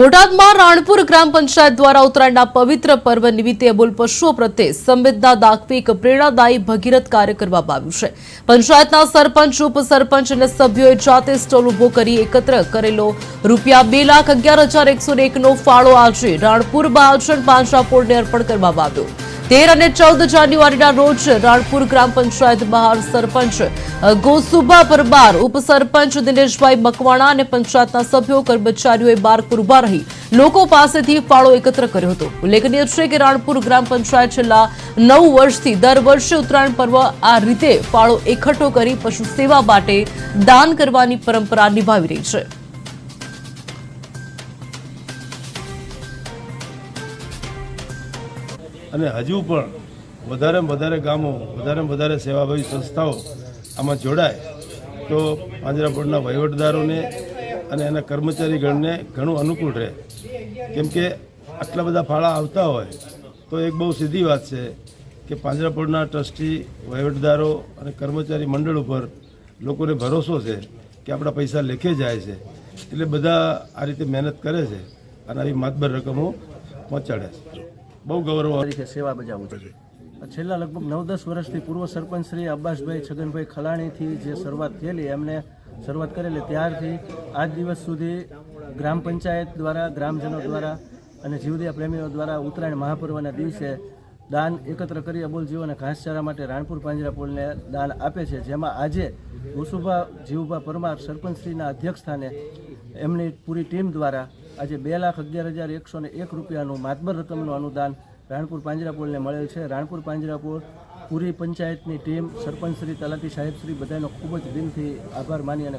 બોટાદમાં રાણપુર ગ્રામ પંચાયત દ્વારા ઉત્તરાયણના પવિત્ર પર્વ નિમિત્તે અબોલ પશુઓ પ્રત્યે સંવેદના દાખવી એક પ્રેરણાદાયી ભગીરથ કાર્ય કરવામાં આવ્યું છે. પંચાયતના સરપંચ, ઉપસરપંચ અને સભ્યોએ જાતે સ્ટોલ ઊભો કરી એકત્ર કરેલો રૂપિયા બે લાખ અગિયાર હજાર એકસો એકનો ફાળો આજે રાણપુર આચરણ પાંજરાપોળને અર્પણ કરવામાં આવ્યો. તેર અને ચૌદ જાન્યુઆરીના રોજ રાણપુર ગ્રામ પંચાયત બહાર સરપંચ ગોસુબા પરમાર, ઉપસરપંચ દિનેશભાઈ મકવાણા અને પંચાયતના સભ્યો, કર્મચારીઓએ બારપુર ઊભા રહી લોકો પાસેથી ફાળો એકત્ર કર્યો હતો. ઉલ્લેખનીય છે કે રાણપુર ગ્રામ પંચાયત છેલ્લા નવ વર્ષથી દર વર્ષે ઉત્તરાયણ પર્વ આ રીતે ફાળો એકઠો કરી પશુ સેવા માટે દાન કરવાની પરંપરા નિભાવી રહી છે. અને હજુ પણ વધારેમાં વધારે ગામો, વધારેમાં વધારે સેવાભાવી સંસ્થાઓ આમાં જોડાય, તો પાંજરાપોળના વહીવટદારોને અને એના કર્મચારીગણને ઘણું અનુકૂળ રહે. કેમ કે આટલા બધા ફાળા આવતા હોય, તો એક બહુ સીધી વાત છે કે પાંજરાપોળના ટ્રસ્ટી, વહીવટદારો અને કર્મચારી મંડળ ઉપર લોકોને ભરોસો છે કે આપણા પૈસા લેખે જાય છે. એટલે બધા આ રીતે મહેનત કરે છે અને આવી માતબર રકમો પહોંચાડે છે. બહુ ગૌરવ તરીકે સેવા બજાવું છું. છેલ્લા લગભગ નવ દસ વર્ષથી પૂર્વ સરપંચ શ્રી અબ્બાસભાઈ છગનભાઈ ખલાણીથી જે શરૂઆત થયેલી એમને શરૂઆત કરેલી ત્યારથી આજ દિવસ સુધી ગ્રામ પંચાયત દ્વારા ગ્રામજનો દ્વારા અને જીવદયા પ્રેમીઓ દ્વારા ઉત્તરાયણ મહાપર્વના દિવસે દાન એકત્ર કરી અબોલ જીવોને ઘાસચારા માટે રાણપુર પાંજરાપોળને દાન આપે છે. જેમાં આજે મુસુભા જીવભા પરમાર સરપંચશ્રીના અધ્યક્ષસ્થાને એમની પૂરી ટીમ દ્વારા આજે બે લાખ અગિયાર હજાર એકસો ને એક રૂપિયાનું માતબર રકમનું અનુદાન રાણપુર પાંજરાપોળને મળેલ છે. રાણપુર પાંજરાપોળ પૂરી પંચાયતની ટીમ સરપંચશ્રી તલાટી સાહેબશ્રી બધાનો ખૂબ જ દિલથી આભાર માની અને